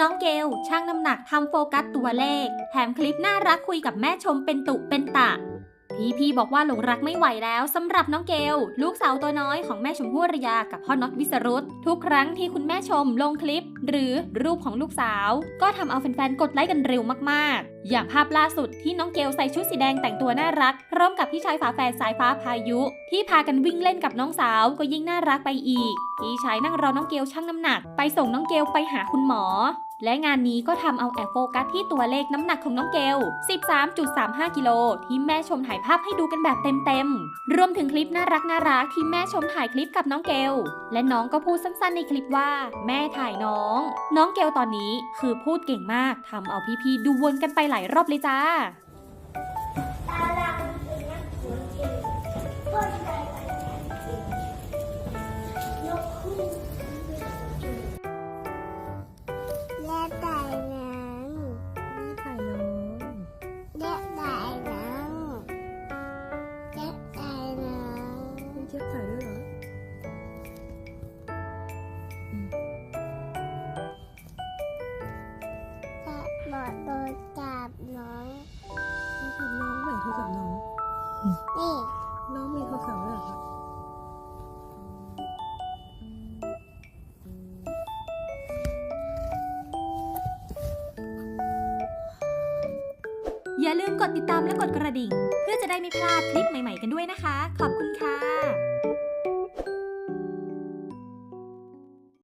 น้องเกลช่างน้ำหนักทำโฟกัสตัวเลข แถมคลิปน่ารักคุยกับแม่ชมเป็นตุเป็นตะ พี่พี่บอกว่าหลงรักไม่ไหวแล้วสำหรับน้องเกลลูกสาวตัวน้อยของแม่ชมพู่อรยากับพ่อน็อตวิสรุตทุกครั้งที่คุณแม่ชมลงคลิป หรือรูปของลูกสาว ก็ทำเอาแฟนๆกดไลค์กันเร็วมากๆ อย่างภาพล่าสุดที่น้องเกลใส่ชุดสีแดงแต่งตัวน่ารัก พร้อมกับพี่ชายฝาแฝดสายฟ้าพายุ ที่พากันวิ่งเล่นกับน้องสาวก็ยิ่งน่ารักไปอีกพี่ชายนั่งรอน้องเกลชั่งน้ำหนัก ไปส่งน้องเกลไปหาคุณหมอ และงานนี้ก็ทำเอาแอบโฟกัสที่ตัวเลขน้ำหนักของน้องเกล 13.35 กิโลที่แม่ชมถ่ายภาพให้ดูกันแบบเต็มๆ รวมถึงคลิปน่ารักน่ารักที่แม่ชมถ่ายคลิปกับน้องเกล และน้องก็พูดสั้นๆในคลิปว่า แม่ถ่ายน้อง น้องเกลตอนนี้คือพูดเก่งมากทำเอาพี่ๆดูวนกันไปหลายรอบเลยจ้า และบอดโดนจับน้องโทรศัพท์น้องไหนโทรศัพท์น้อง นี่น้องมีโทรศัพท์ด้วยเหรอคะอย่าลืมกดติดตามและกดกระดิ่ง เพื่อจะได้ไม่พลาดคลิปใหม่ๆกันด้วยนะคะ ขอบคุณค่ะ